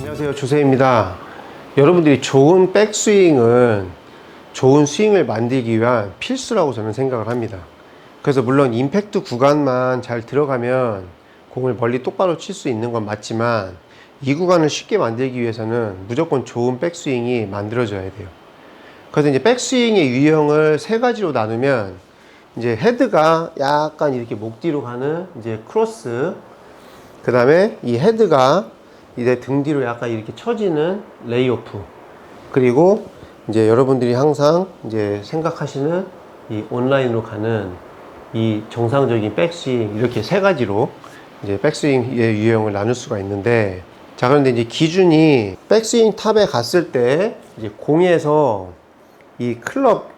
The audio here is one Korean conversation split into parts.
안녕하세요. 주세입니다. 여러분들이 좋은 백스윙은 좋은 스윙을 만들기 위한 필수라고 저는 생각을 합니다. 그래서 물론 임팩트 구간만 잘 들어가면 공을 멀리 똑바로 칠 수 있는 건 맞지만 이 구간을 쉽게 만들기 위해서는 무조건 좋은 백스윙이 만들어져야 돼요. 그래서 이제 백스윙의 유형을 세 가지로 나누면 이제 헤드가 약간 이렇게 목 뒤로 가는 이제 크로스 그 다음에 이 헤드가 이제 등 뒤로 약간 이렇게 처지는 레이오프. 그리고 이제 여러분들이 항상 이제 생각하시는 이 온라인으로 가는 이 정상적인 백스윙 이렇게 세 가지로 이제 백스윙의 유형을 나눌 수가 있는데 자 그런데 이제 기준이 백스윙 탑에 갔을 때 이제 공에서 이 클럽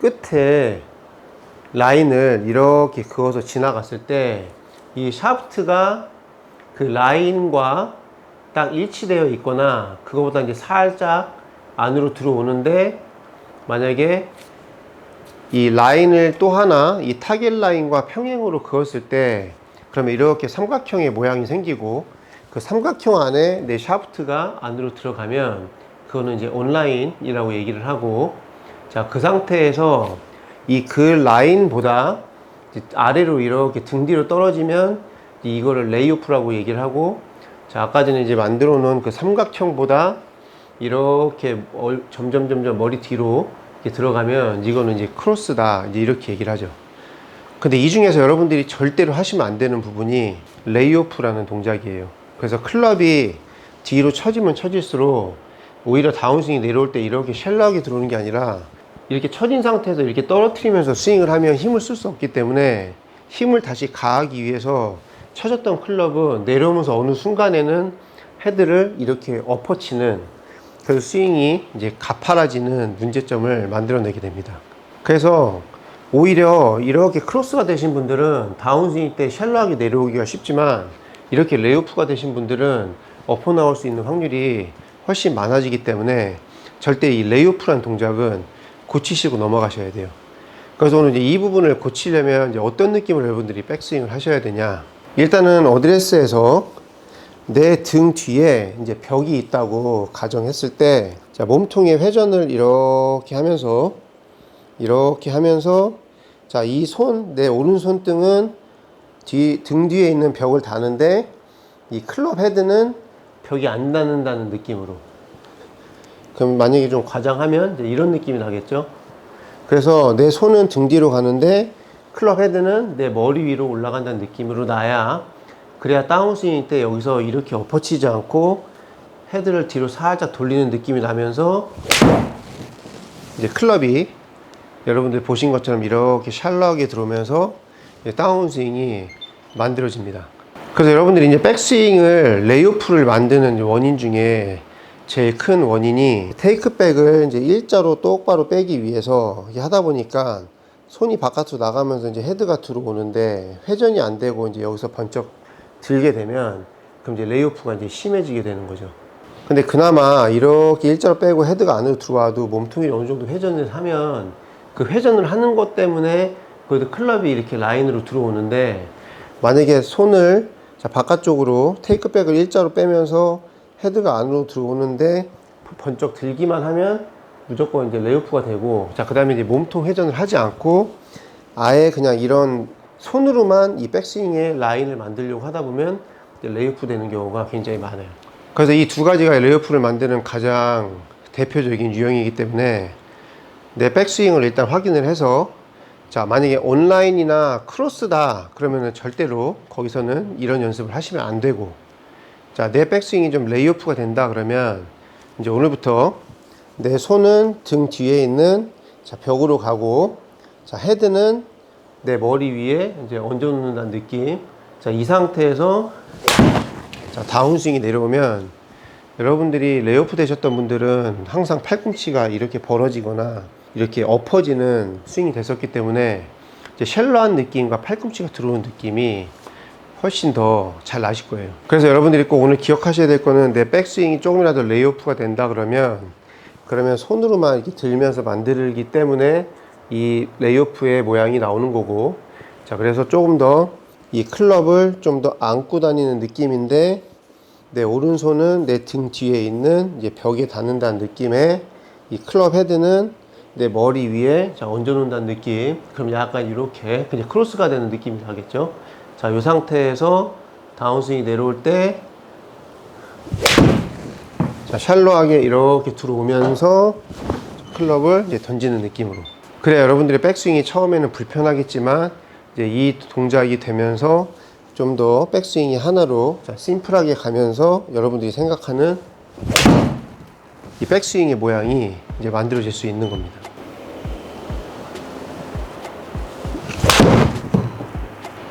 끝에 라인을 이렇게 그어서 지나갔을 때 이 샤프트가 그 라인과 딱 일치되어 있거나 그거보다 이제 살짝 안으로 들어오는데 만약에 이 라인을 또 하나 이 타겟 라인과 평행으로 그었을 때 그러면 이렇게 삼각형의 모양이 생기고 그 삼각형 안에 내 샤프트가 안으로 들어가면 그거는 이제 온라인이라고 얘기를 하고 자 그 상태에서 이 그 라인보다 아래로 이렇게 등 뒤로 떨어지면 이거를 레이오프라고 얘기를 하고 자 아까 전에 이제 만들어 놓은 그 삼각형보다 이렇게 얼- 점점 점점 머리 뒤로 들어가면 이거는 이제 크로스다 이제 이렇게 얘기를 하죠. 근데 이 중에서 여러분들이 절대로 하시면 안 되는 부분이 레이오프라는 동작이에요. 그래서 클럽이 뒤로 처지면 처질수록 오히려 다운스윙이 내려올 때 이렇게 샬라하게 들어오는 게 아니라 이렇게 처진 상태에서 이렇게 떨어뜨리면서 스윙을 하면 힘을 쓸 수 없기 때문에 힘을 다시 가하기 위해서 쳐졌던 클럽은 내려오면서 어느 순간에는 헤드를 이렇게 엎어치는 그래서 스윙이 이제 가파라지는 문제점을 만들어내게 됩니다. 그래서 오히려 이렇게 크로스가 되신 분들은 다운스윙 때 샬로하게 내려오기가 쉽지만 이렇게 레이오프가 되신 분들은 엎어 나올 수 있는 확률이 훨씬 많아지기 때문에 절대 이 레이오프라는 동작은 고치시고 넘어가셔야 돼요. 그래서 오늘 이제 이 부분을 고치려면 이제 어떤 느낌으로 여러분들이 백스윙을 하셔야 되냐. 일단은 어드레스에서 내 등 뒤에 이제 벽이 있다고 가정했을 때, 자, 몸통의 회전을 이렇게 하면서, 이렇게 하면서, 자, 이 손, 내 오른손등은 뒤, 등 뒤에 있는 벽을 다는데, 이 클럽 헤드는 벽이 안 닿는다는 느낌으로. 그럼 만약에 좀 과장하면 이런 느낌이 나겠죠? 그래서 내 손은 등 뒤로 가는데, 클럽 헤드는 내 머리 위로 올라간다는 느낌으로 나야 그래야 다운스윙 때 여기서 이렇게 엎어치지 않고 헤드를 뒤로 살짝 돌리는 느낌이 나면서 이제 클럽이 여러분들 보신 것처럼 이렇게 샬러하게 들어오면서 다운스윙이 만들어집니다. 그래서 여러분들이 이제 백스윙을 레이오프를 만드는 원인 중에 제일 큰 원인이 테이크백을 이제 일자로 똑바로 빼기 위해서 하다 보니까 손이 바깥으로 나가면서 이제 헤드가 들어오는데 회전이 안 되고 이제 여기서 번쩍 들게 되면 그럼 이제 레이오프가 이제 심해지게 되는 거죠. 근데 그나마 이렇게 일자로 빼고 헤드가 안으로 들어와도 몸통이 어느 정도 회전을 하면 그 회전을 하는 것 때문에 그래도 클럽이 이렇게 라인으로 들어오는데 만약에 손을 자 바깥쪽으로 테이크백을 일자로 빼면서 헤드가 안으로 들어오는데 번쩍 들기만 하면 무조건 이제 레이오프가 되고 자 그다음에 이제 몸통 회전을 하지 않고 아예 그냥 이런 손으로만 이 백스윙의 라인을 만들려고 하다 보면 레이오프 되는 경우가 굉장히 많아요. 그래서 이 두 가지가 레이오프를 만드는 가장 대표적인 유형이기 때문에 내 백스윙을 일단 확인을 해서 자 만약에 온라인이나 크로스다 그러면은 절대로 거기서는 이런 연습을 하시면 안 되고 자 내 백스윙이 좀 레이오프가 된다 그러면 이제 오늘부터 내 손은 등 뒤에 있는 자 벽으로 가고 자 헤드는 내 머리 위에 이제 얹어 놓는다는 느낌 자 이 상태에서 자 다운스윙이 내려오면 여러분들이 레이오프 되셨던 분들은 항상 팔꿈치가 이렇게 벌어지거나 이렇게 엎어지는 스윙이 됐었기 때문에 이제 쉘러한 느낌과 팔꿈치가 들어오는 느낌이 훨씬 더 잘 나실 거예요. 그래서 여러분들이 꼭 오늘 기억하셔야 될 거는 내 백스윙이 조금이라도 레이오프가 된다 그러면 그러면 손으로만 이렇게 들면서 만들기 때문에 이 레이오프의 모양이 나오는 거고 자 그래서 조금 더 이 클럽을 좀 더 안고 다니는 느낌인데 내 오른손은 내 등 뒤에 있는 이제 벽에 닿는다는 느낌에 이 클럽 헤드는 내 머리 위에 자 얹어 놓는다는 느낌. 그럼 약간 이렇게 그냥 크로스가 되는 느낌이 나겠죠. 자, 이 상태에서 다운스윙이 내려올 때 자, 샬로하게 이렇게 들어오면서 클럽을 이제 던지는 느낌으로. 그래 여러분들의 백스윙이 처음에는 불편하겠지만 이제 이 동작이 되면서 좀 더 백스윙이 하나로 자, 심플하게 가면서 여러분들이 생각하는 이 백스윙의 모양이 이제 만들어질 수 있는 겁니다.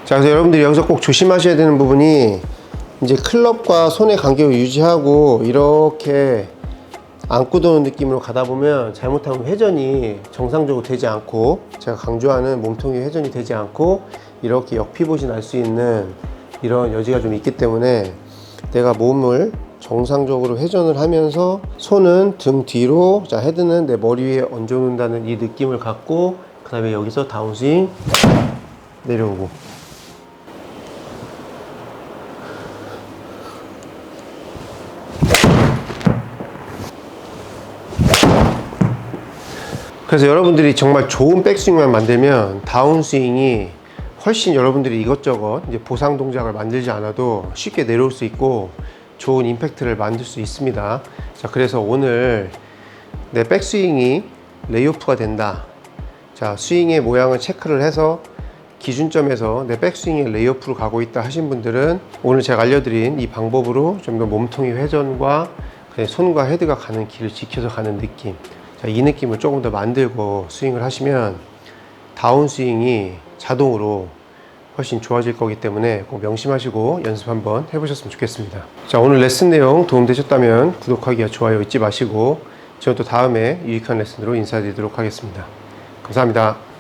자, 그래서 여러분들이 여기서 꼭 조심하셔야 되는 부분이 이제 클럽과 손의 간격을 유지하고 이렇게 안고 도는 느낌으로 가다 보면 잘못하면 회전이 정상적으로 되지 않고 제가 강조하는 몸통이 회전이 되지 않고 이렇게 역피봇이 날 수 있는 이런 여지가 좀 있기 때문에 내가 몸을 정상적으로 회전을 하면서 손은 등 뒤로 자 헤드는 내 머리 위에 얹어 놓는다는 이 느낌을 갖고 그 다음에 여기서 다운스윙 내려오고 그래서 여러분들이 정말 좋은 백스윙만 만들면 다운스윙이 훨씬 여러분들이 이것저것 이제 보상 동작을 만들지 않아도 쉽게 내려올 수 있고 좋은 임팩트를 만들 수 있습니다. 자, 그래서 오늘 내 백스윙이 레이오프가 된다. 자, 스윙의 모양을 체크를 해서 기준점에서 내 백스윙이 레이오프로 가고 있다 하신 분들은 오늘 제가 알려드린 이 방법으로 좀 더 몸통의 회전과 손과 헤드가 가는 길을 지켜서 가는 느낌. 자, 이 느낌을 조금 더 만들고 스윙을 하시면 다운 스윙이 자동으로 훨씬 좋아질 거기 때문에 꼭 명심하시고 연습 한번 해보셨으면 좋겠습니다. 자, 오늘 레슨 내용 도움되셨다면 구독하기와 좋아요 잊지 마시고 저는 또 다음에 유익한 레슨으로 인사드리도록 하겠습니다. 감사합니다.